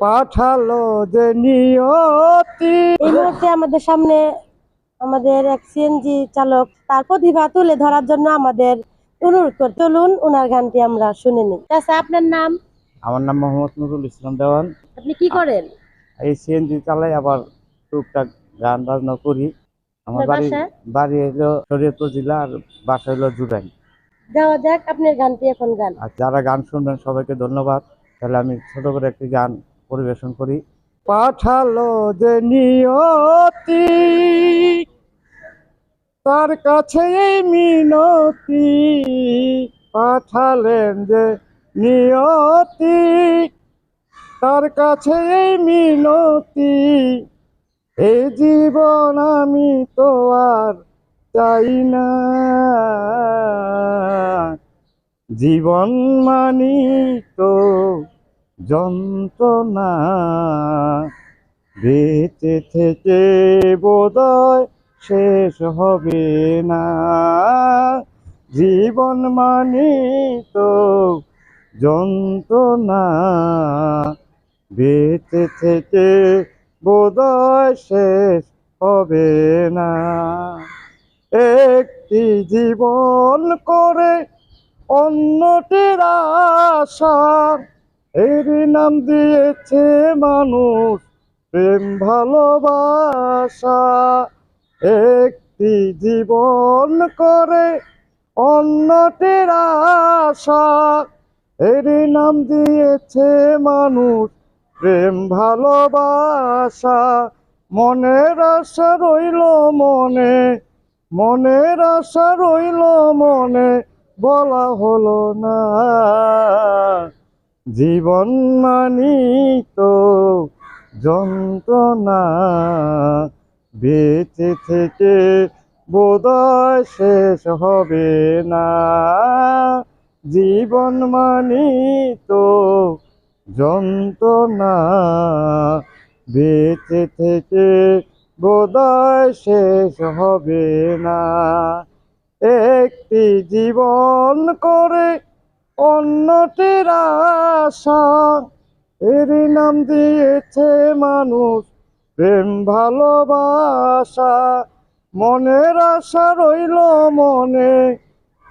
পাঠালো যে নিয়তি। এই মুহূর্তে আমাদের সামনে আমাদের এক সিএনজি চালক তার প্রতিভা তুলে ধরার জন্য আমাদের অনুরোধ কর চলুন ওনার গানটি আমরা শুনে নিই। আচ্ছা আপনার নাম? আমার নাম মোহাম্মদ নুরুল ইসলাম দেওয়ান। আপনি কি করেন? এই সিএনজি চালাই আবার টুকটাক গান বাজনা করি। আমার বাড়ি বাড়ি হলো শরীয়তপুর জেলা আর বাসা হলো জুরাইন। দেওয়া যাক আপনার গানটি এখন গান। আর যারা গান শুনবেন সবাইকে ধন্যবাদ। তাহলে আমি ছোট করে একটি গান পরিবেশন করি। পাঠালো যে নিয়তি, তার কাছে মিনতি। পাঠালেন যে নিয়তি, তার কাছে মিনতি। এই জীবন আমি তো আর চাই না। জীবন মানি তো যন্ত্রণা বেঁচে থেকে বোধয় শেষ হবে না। জীবন মানি তো যন্ত্রণা বেঁচে থেকে বোধয় শেষ হবে না। একটি জীবন করে অন্যটির আশা এর নাম দিয়েছে মানুষ প্রেম, ভালোবাসা। একটি জীবন করে অন্যটির আশা। এর নাম দিয়েছে মানুষ প্রেম, ভালোবাসা। মনের আশা রইল মনে, মনের আশা রইল মনে, বলা হলো না। জীবন মানি তো যন্ত্রণা বেঁচে থেকে বোধয় শেষ হবে না। জীবন মানি তো যন্ত্রণা বেঁচে থেকে বোধয় শেষ হবে না। একটি জীবন করে অন্যটির আশা। এর নাম দিয়েছে মানুষ প্রেম, ভালোবাসা। মনের আশা রইল মনে,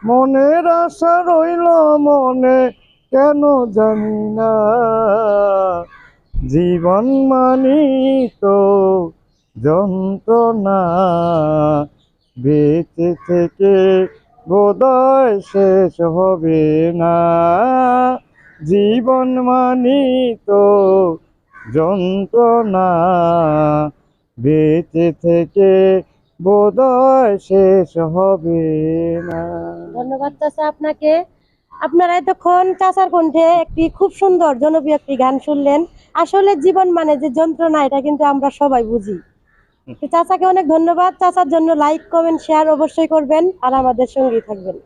মনের আশা রইল মনে, কেন জানি না। জীবন মানি তো যন্ত্রণা, বেঁচে থেকে বোধয় শেষ হবে না। জীবন মানি তো যন্ত্রণা বেঁচে থেকে বোধয় শেষ হবে না। ধন্যবাদ চাচা আপনাকে। আপনারা এতক্ষণ চাচার কণ্ঠে একটি খুব সুন্দর জনপ্রিয় একটি গান শুনলেন। আসলে জীবন মানে যে যন্ত্রণা, এটা কিন্তু আমরা সবাই বুঝি। চাচাকে অনেক ধন্যবাদ। চাচার জন্য লাইক কমেন্ট শেয়ার অবশ্যই করবেন আর আমাদের সঙ্গেই থাকবেন।